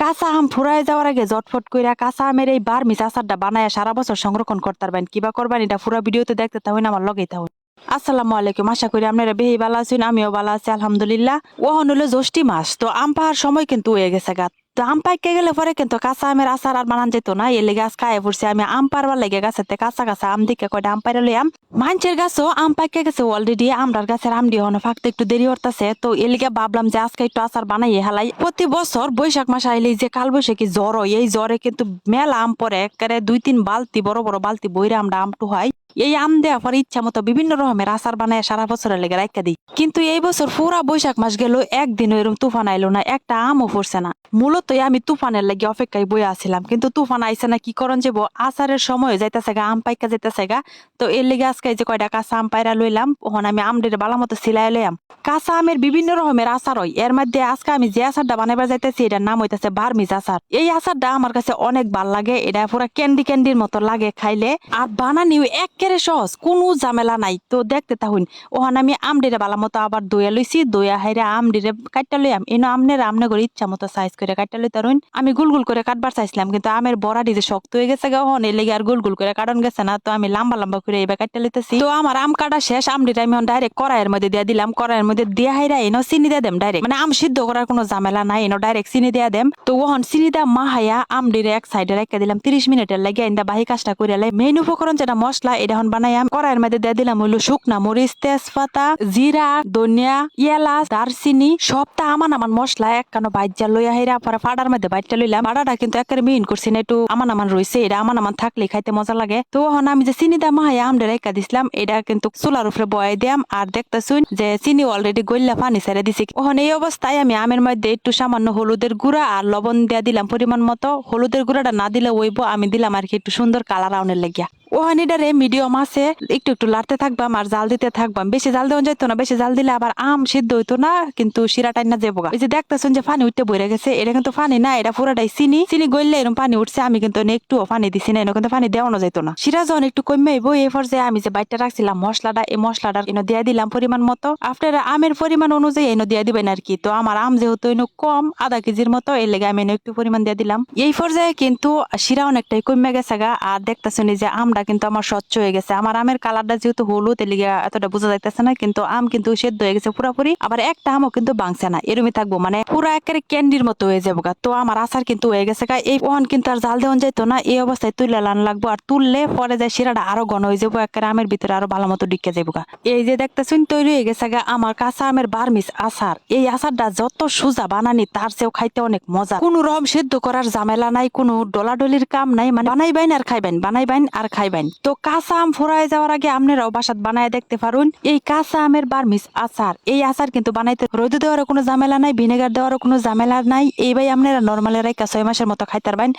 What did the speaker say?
কাঁচা আম ফুরাই যাওয়ার আগে জটফট কইরা কাঁচা আমের এই বার মিস আচারটা বানায় সারা বছর সংরক্ষণ করতে পারবেন কিবা করবেন? এটা পুরো ভিডিওতে দেখতে তাহলে আমার লগেই তাহলে আসসালামু আলাইকুম। আশা করি আপনারা বেহি ভালো আছেন, আমিও ভালো আছি, আলহামদুলিল্লাহ। ওহন হলো জ্যৈষ্ঠী মাস, তো আম পাহার সময় কিন্তু হয়ে গেছে গা। তো আম পাইকে গেলে পরে কিন্তু কাঁচা আমের আচার আর বানান যেত না। এর লেগে আজ খায় পড়ছে আমি আম পারবার লেগে গাছেতে কাঁচা কাঁচা আম দিকে কয়টা আম পাইরা লইয়াম মাঞ্চের গাছও আম পাইকে গেছে অলরেডি আমরার গাছের আম দিয়ে ফাঁকতে একটু দেরি হতাছে তো এর ভাবলাম যে আজকে একটু আচার বানাই হালাই। প্রতি বছর বৈশাখ মাস আইলে যে কাল বৈশাখী জ্বর এই জ্বরে কিন্তু মেলা আম পরে। একেবারে দুই তিন বালতি, বড় বড় বালতি বইরে আমরা আমটু হয়। এই আম দেওয়া পরে ইচ্ছা মতো বিভিন্ন রকমের আচার বানায় সারা বছরের লেগে রাখা দিই। কিন্তু এই বছর পুরা বৈশাখ মাস গেল একদিন এরকম তুফান আইলো না, একটা আমও পড়ছে না। মূলত আমি তুফানের লাগে অপেক্ষায় বই আছিলাম, কিন্তু তুফান আইছে না, কি করন যাব? আচারের সময় যাইতেছে গা, আম পাইকা যাইতেছে গা। তো এর লেগে আজকে যে কয়টা কাঁচা আম পায়রা লইলাম ওখানে আমি আমদের বালা মতো সিলাই লইলাম কাঁচা আমের বিভিন্ন রকমের আচার হয়, এর মধ্যে আজকে আমি যে আচারটা বানাবার যাইতেছি, এটার নাম হইতেছে বার্মিজ আচার। এই আচারটা আমার কাছে অনেক ভালো লাগে, এটা পুরা ক্যান্ডি ক্যান্ডির মতো লাগে খাইলে। আর বানানিও একেবারে সহজ? কোনো ঝামেলা নাই। তো দেখতে তাহুন ওখানে আমি আমডিরে বালা মতো আবার দইয়া লইছি, দইয়া হাইরে আমডিরে কাটটা লইয়াম। এনো আমনের আমনে করে ইচ্ছা মতো সাইজ করে কাটটা লই তারুন আমি গুল গুল করে কাটবার চাইছিলাম, কিন্তু আমের বড়াটি যে শক্ত হয়ে গেছে গা ওখানে লেগে আর গুল গুল করে কাটন গেছে না। তো আমি লম্বা লম্বা করে এবার কাটটা লইতেছি। তো আমার আম কাটা শেষ, আমডিটা আমি ডাইরেক্ট কড়াইয়ের মধ্যে দিয়ে দিলাম। কড়াইয়ের মধ্যে দিয়ে হাইরা এনো চিনি দিয়ে দেম ডাইরেক্ট মানে আম সিদ্ধ করার কোনো ঝামেলা নাই, এনো ডাইরেক্ট চিনি দিয়ে দেম। তো ওহন চিনি দা মাহাইয়া আমডিরে এক সাইডে রেখে দিলাম। তিরিশ মিনিটের লাগে ইন্দা বাহি কাজটা করে মেন উপকরণ যেটা মশলা এটা হন বানাইয়াম কড়াইয়ের মধ্যে দিয়ে দিলাম হইল শুকনা মরিচ, তেজপাতা, জিরা, ধনিয়া, এলাচ, দারচিনি সবটা আমান আমান মশলা এক কানো বাইজা লইয়া হেরা পরে ফাড়ার মধ্যে বাইটটা লইলাম। ফাড়াটা কিন্তু একেবারে মিহিন করছি না, একটু আমান আমান রয়েছে এটা আমান আমান থাকলে খাইতে মজা লাগে। তো এখন আমি যে চিনি দাম মাহাইয়া আমডে রেখা দিছিলাম, এটা কিন্তু চুলার উপরে বয়াই দিয়াম। আর দেখতেছুন যে চিনি অলরেডি গইল্লা পানি ছেড়ে দিছি। ওখান এই অবস্থায় আমি আমের মধ্যে একটু সামান্য হলুদের গুঁড়া আর লবণ দিয়া দিলাম পরিমাণ মতো। হলুদের গুঁড়াটা না দিলে ওইব আমি দিলাম আর কি একটু সুন্দর কালার আউনের লাগিয়া। ওহানিডারে মিডিয়াম আছে, একটু একটু লাড়তে থাকবাম আর জাল দিতে থাকবাম। বেশি জাল দেওয়া যাইতো না, বেশি জাল দিলে আবার আম সিদ্ধ হইতো না, কিন্তু শিরা টাইনা যাব এই যে দেখতেছেন যে পানি উঠতে বইরে গেছে, এটা কিন্তু পানি না, এটা পুরোটাই চিনি। চিনি গইলে এরকম পানি উঠছে, আমি কিন্তু একটু পানি দিছি না কিন্তু পানি দেওয়ানো যাইতো না। শিরা যখন একটু কমে আইবো, এই পর্যায়ে আমি যে বাইটটা রাখছিলাম, মশলাটা, এই মশলাটা এনে দিয়ে দিলাম পরিমাণ মতো। আফটার আমের পরিমাণ অনুযায়ী এনে দিয়ে দিবেন আর কি। তো আমার আম যেহেতু এনে কম, আধা কেজির মতো, এর লেগে আমি এনে একটু পরিমাণ দিয়ে দিলাম। এই পর্যায়ে কিন্তু শিরা অনেকটাই কমে গেছে গা, আর দেখতেছেন যে আমটা কিন্তু আমার স্বচ্ছ হয়ে গেছে। আমার আমের কালারটা যেহেতু হলুদ, এর লিগে এতটা বোঝা যাইতেছে না, কিন্তু আম কিন্তু সেদ্ধ হয়ে গেছে পুরোপুরি। আবার একটা আমও কিন্তু বাংছে না, এরমই থাকব মানে পুরো একেবারে ক্যান্ডির মতো হয়ে যাব তো আমার আচার কিন্তু হয়ে গেছে গা। এই ওহান কিন্তু আর জাল দেওয়া যাইতো না, এই অবস্থায় তুলে লান লাগবো, আর তুললে পরে যায় শিরাটা আরও ঘন হয়ে যাব, একেবারে আমের ভিতরে আরও ভালো মতো ডিকে যাব গা। এই যে দেখতেছুন, তৈরি হয়ে গেছে গা আমার কাঁচা আমের বার্মিস আচার। এই আচারটা যত সোজা বানানি, তার চেয়েও খাইতে অনেক মজা। কোন রকম সেদ্ধ করার ঝামেলা নাই, কোনো ডলাডলির কাম নাই মানে বানাইবেন আর খাইবেন, বানাইবেন আর খাইবেন। তো কাঁচা আম ফোড়ায় যাওয়ার আগে আপনারাও বাসাত বানায় দেখতে পারুন। এই কাঁচা আমের বার্মিস আচার। এই আচার কিন্তু বানাইতে রোদে দেওয়ারও কোনো ঝামেলা নাই, ভিনেগার দেওয়ারও কোনো ঝামেলা নাই। এই আপনারা নর্মালের রাইকা ছয় মাসের মতো খাইতে পারবেন